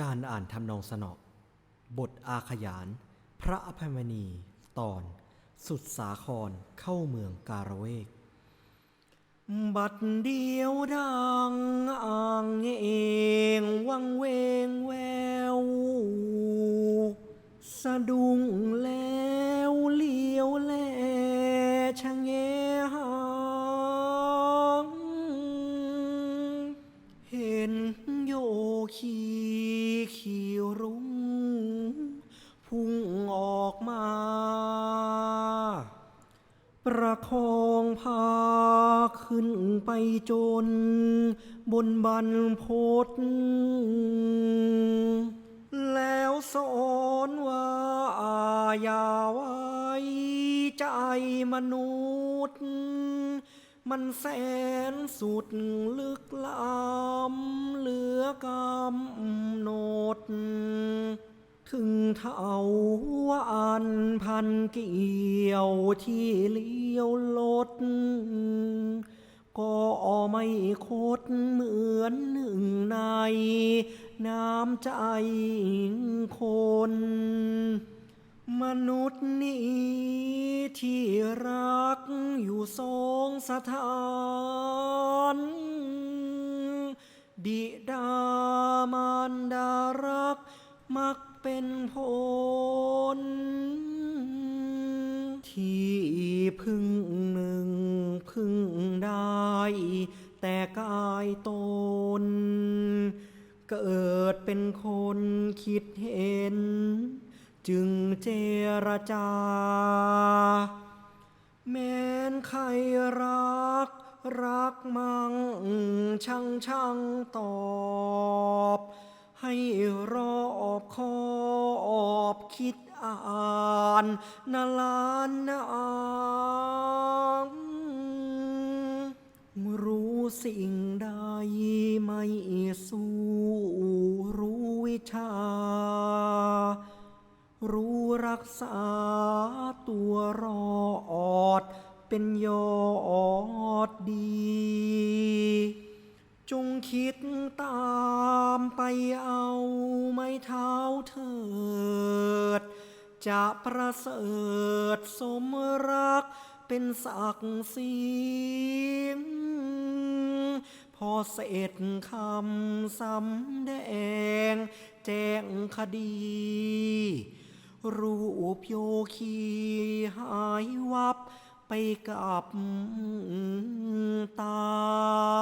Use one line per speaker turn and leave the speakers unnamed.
การอ่านทำนองสนอบทอาขยาน พระอภัยมณี ตอน สุดสาครเข้าเมืองการเวก บัดเดียวดังอ่างเองวังเวงแวว สะดุ้งแล้วเลี้ยวแลชะแงหางเห็นโยคี ออกมา ประคองพาขึ้นไปจน บนบันพศแล้วสอนว่าอย่าไว้ใจมนุษย์มันแสนสุดลึกล้ำเหลือกำหนด ถึงเท่าว่าอันพันเกี่ยวที่เลี้ยวลด ก็ไม่คดเหมือนหนึ่งใน น้ำใจคน มนุษย์นี้ที่รักอยู่สองสถานดิดามารดาร มักเป็นผล ที่พึ่งหนึ่งพึ่งได้ แต่กายตน เกิดเป็นคนคิดเห็น จึงเจรจา แม้นใครรัก รักมังช่างช่างต่อ คิดอ่านนาลานนางรู้สิ่งใดไม่สู้รู้วิชา รู้รักษาตัวรอด เป็นยอดดี จงคิดตามไปเอาไม้เท้าเถิด จะประเสริฐสมรักเป็นศักดิ์ศรีพอเสร็จคำสำแดง แจ้งคดี รูปโยคีหายวับไปกับตา